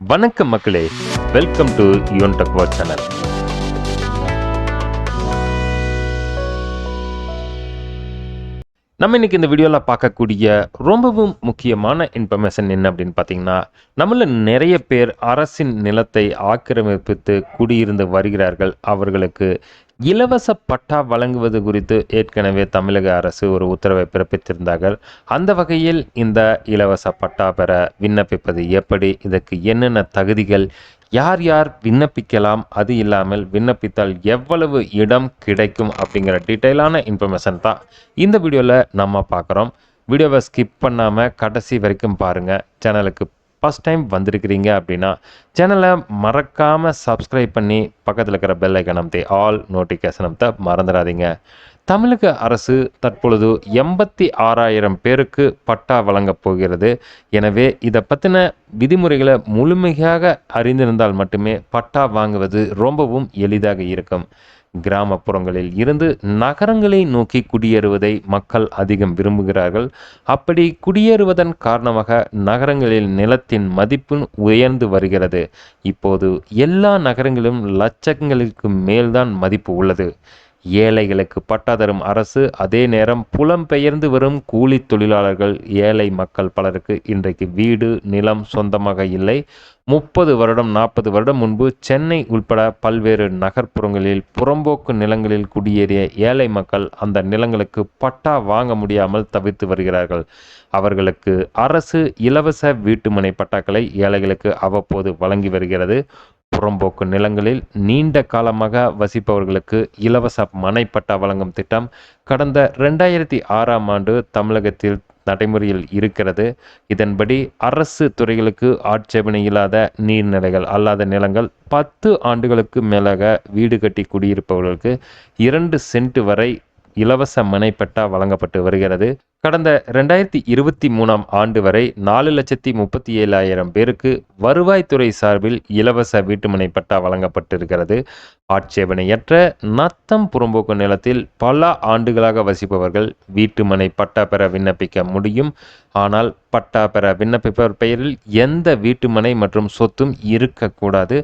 வணக்கம் மக்களே. Welcome to யுவன் டக்வா சேனல் நம்ம இன்னைக்கு இந்த வீடியோவில் பார்க்கக்கூடிய ரொம்பவும் முக்கியமான இன்ஃபர்மேஷன் என்ன அப்படின்னு பார்த்தீங்கன்னா நம்மள நிறைய பேர் அரசின் நிலத்தை ஆக்கிரமிப்பித்து குடியிருந்து வருகிறார்கள். அவர்களுக்கு இலவச பட்டா வழங்குவது குறித்து ஏற்கனவே தமிழக அரசு ஒரு உத்தரவை பிறப்பித்திருந்தார்கள். அந்த வகையில் இந்த இலவச பட்டா பெற விண்ணப்பிப்பது எப்படி? இதற்கு என்னென்ன தகுதிகள்? யார் யார் விண்ணப்பிக்கலாம்? அது இல்லாமல் விண்ணப்பித்தால் எவ்வளவு இடம் கிடைக்கும்? அப்படிங்கிற டீட்டெயிலான இன்ஃபர்மேஷன் தான் இந்த வீடியோவில் நம்ம பார்க்குறோம். வீடியோவை ஸ்கிப் பண்ணாமல் கடைசி வரைக்கும் பாருங்கள் சேனலுக்கு ஃபஸ்ட் டைம் வந்திருக்கிறீங்க அப்படின்னா சேனலை மறக்காமல் சப்ஸ்கிரைப் பண்ணி பக்கத்தில் இருக்கிற பெல் ஐக்கன் அமைத்து ஆல் நோட்டிஃபிகேஷன் அமைத்த மறந்துடாதீங்க. தமிழக அரசு தற்பொழுது எண்பத்தி ஆறாயிரம் பேருக்கு பட்டா வழங்கப் போகிறது. எனவே இதை பற்றின விதிமுறைகளை முழுமையாக அறிந்திருந்தால் மட்டுமே பட்டா வாங்குவது ரொம்பவும் எளிதாக இருக்கும். கிராமப்புறங்களில் இருந்து நகரங்களை நோக்கி குடியேறுவதை மக்கள் அதிகம் விரும்புகிறார்கள். அப்படி குடியேறுவதன் காரணமாக நகரங்களில் நிலத்தின் மதிப்பு உயர்ந்து வருகிறது. இப்போது எல்லா நகரங்களிலும் லட்சங்களுக்கு மேல்தான் மதிப்பு உள்ளது. ஏழைகளுக்கு பட்டா தரும் அரசு அதே நேரம் புலம்பெயர்ந்து வரும் கூலி தொழிலாளர்கள் ஏழை மக்கள் பலருக்கு இன்றைக்கு வீடு நிலம் சொந்தமாக இல்லை. முப்பது வருடம் நாற்பது வருடம் முன்பு சென்னை உட்பட பல்வேறு நகர்ப்புறங்களில் புறம்போக்கு நிலங்களில் குடியேறிய ஏழை மக்கள் அந்த நிலங்களுக்கு பட்டா வாங்க முடியாமல் தவித்து வருகிறார்கள். அவர்களுக்கு அரசு இலவச வீட்டுமனை பட்டாக்களை ஏழைகளுக்கு அவ்வப்போது வழங்கி வருகிறது. புறம்போக்கு நிலங்களில் நீண்ட காலமாக வசிப்பவர்களுக்கு இலவச மனைப்பட்டா வழங்கும் திட்டம் கடந்த ரெண்டாயிரத்தி ஆறாம் ஆண்டு தமிழகத்தில் நடைமுறையில் இருக்கிறது. இதன்படி அரசு துறைகளுக்கு ஆட்சேபனை இல்லாத நீர்நிலைகள் அல்லாத நிலங்கள் பத்து ஆண்டுகளுக்கு மேலாக வீடு கட்டி குடியிருப்பவர்களுக்கு இரண்டு சென்ட் வரை இலவச மனைப்பட்டா வழங்கப்பட்டு வருகிறது. கடந்த ரெண்டாயிரத்தி இருபத்தி மூணாம் ஆண்டு வரை நாலு லட்சத்தி முப்பத்தி ஏழாயிரம் பேருக்கு வருவாய்த்துறை சார்பில் இலவச வீட்டுமனை பட்டா வழங்கப்பட்டிருக்கிறது. ஆட்சேபனையற்ற நத்தம் புறம்போக்கு நிலத்தில் பல ஆண்டுகளாக வசிப்பவர்கள் வீட்டுமனை பட்டா பெற விண்ணப்பிக்க முடியும். ஆனால் பட்டா பெற விண்ணப்பிப்பவர் பெயரில் எந்த வீட்டுமனை மற்றும் சொத்தும் இருக்கக்கூடாது.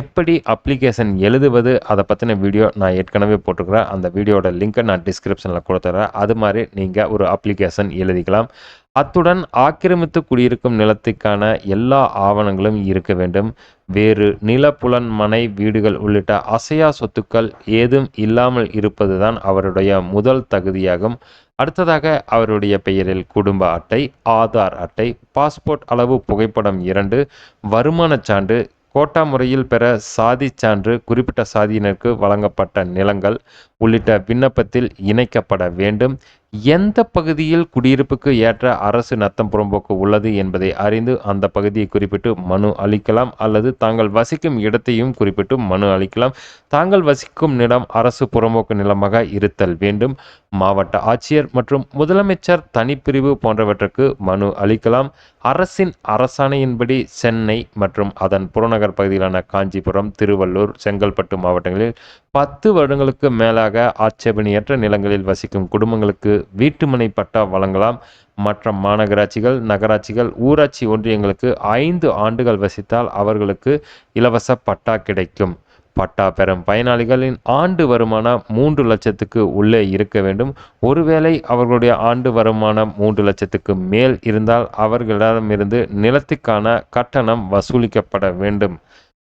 எப்படி அப்ளிகேஷன் எழுதுவது அதை பற்றின வீடியோ நான் ஏற்கனவே போட்டிருக்கிறேன். அந்த வீடியோட லிங்க்கை நான் டிஸ்கிரிப்ஷனில் கொடுத்துட்றேன் அது மாதிரி நீங்கள் ஒரு அப்ளிகேஷன் எழுதிக்கலாம். அத்துடன் ஆக்கிரமித்து குடியிருக்கும் நிலத்துக்கான எல்லா ஆவணங்களும் இருக்க வேண்டும். வேறு நிலப்புலன் மனை வீடுகள் உள்ளிட்ட அசையா சொத்துக்கள் ஏதும் இல்லாமல் இருப்பதுதான் அவருடைய முதல் தகுதியாகும். அடுத்ததாக அவருடைய பெயரில் குடும்ப அட்டை ஆதார் அட்டை பாஸ்போர்ட் அளவு புகைப்படம் இரண்டு வருமானச் சான்று கோட்டா முறையில் பெற சாதி சான்று குறிப்பிட்ட சாதியினருக்கு வழங்கப்பட்ட நிலங்கள் உள்ளிட்ட விண்ணப்பத்தில் இணைக்கப்பட வேண்டும். எந்த பகுதியில் குடியிருப்புக்கு ஏற்ற அரசு நத்தம் புறம்போக்கு உள்ளது என்பதை அறிந்து அந்த பகுதியை குறிப்பிட்டு மனு அளிக்கலாம் அல்லது தாங்கள் வசிக்கும் இடத்தையும் குறிப்பிட்டு மனு அளிக்கலாம். தாங்கள் வசிக்கும் நிலம் அரசு புறம்போக்கு நிலமாக இருத்தல் வேண்டும். மாவட்ட ஆட்சியர் மற்றும் முதலமைச்சர் தனிப்பிரிவு போன்றவற்றுக்கு மனு அளிக்கலாம். அரசின் அரசாணையின்படி சென்னை மற்றும் அதன் புறநகர் பகுதியிலான காஞ்சிபுரம் திருவள்ளூர் செங்கல்பட்டு மாவட்டங்களில் பத்து வருடங்களுக்கு மேலாக ஆட்சேபனையற்ற நிலங்களில் வசிக்கும் குடும்பங்களுக்கு வீட்டுமனை பட்டா வழங்கலாம். மற்ற மாநகராட்சிகள் நகராட்சிகள் ஊராட்சி ஒன்றியங்களுக்கு ஐந்து ஆண்டுகள் வசித்தால் அவர்களுக்கு இலவச பட்டா கிடைக்கும். பட்டா பெறும் பயனாளிகளின் ஆண்டு வருமானம் மூன்று லட்சத்துக்கு உள்ளே இருக்க வேண்டும். ஒருவேளை அவர்களுடைய ஆண்டு வருமானம் மூன்று லட்சத்துக்கு மேல் இருந்தால் அவர்களிடமிருந்து நிலத்துக்கான கட்டணம் வசூலிக்கப்பட வேண்டும்.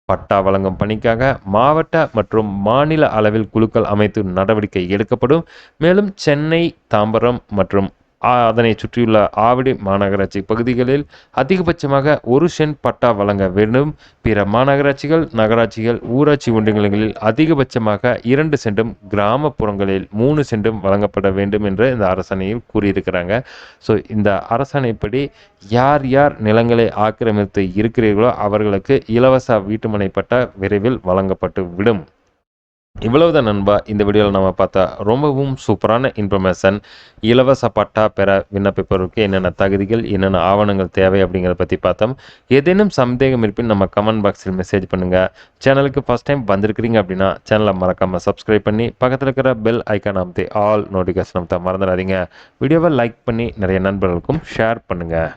பட்டா வழங்கும் பணிக்காக மாவட்ட மற்றும் மாநில அளவில் குழுக்கள் அமைத்து நடவடிக்கை எடுக்கப்படும். மேலும் சென்னை தாம்பரம் மற்றும் அதனை சுற்றியுள்ள ஆவடி மாநகராட்சி பகுதிகளில் அதிகபட்சமாக ஒரு சென்ட் பட்டா வழங்க வேண்டும். பிற மாநகராட்சிகள் நகராட்சிகள் ஊராட்சி ஒன்றியங்களில் அதிகபட்சமாக இரண்டு சென்டும் கிராமப்புறங்களில் மூணு சென்டும் வழங்கப்பட வேண்டும் என்று இந்த அரசாணையில் கூறியிருக்கிறாங்க. ஸோ இந்த அரசாணைப்படி யார் யார் நிலங்களை ஆக்கிரமித்து இருக்கிறீர்களோ அவர்களுக்கு இலவச வீட்டுமனை பட்டா விரைவில் வழங்கப்பட்டு விடும். இவ்வளவுதான் நண்பா. இந்த வீடியோவில் நம்ம பார்த்தா ரொம்பவும் சூப்பரான இன்ஃபர்மேஷன் இலவச பட்டா பெற விண்ணப்பிப்பவருக்கு என்னென்ன தகுதிகள் என்னென்ன ஆவணங்கள் தேவை அப்படிங்கிறத பற்றி பார்த்தோம். ஏதேனும் சந்தேகம் இருப்பின் நம்ம கமெண்ட் பாக்ஸில் மெசேஜ் பண்ணுங்கள் சேனலுக்கு ஃபஸ்ட் டைம் வந்திருக்கிறீங்க அப்படின்னா சேனலை மறக்காமல் சப்ஸ்கிரைப் பண்ணி பக்கத்தில் இருக்கிற பெல் ஐக்கான் அமைத்து ஆல் நோட்டிஃபிகேஷன் அமைத்த மறந்துடாதீங்க. வீடியோவை லைக் பண்ணி நிறைய நண்பர்களுக்கும் ஷேர் பண்ணுங்கள்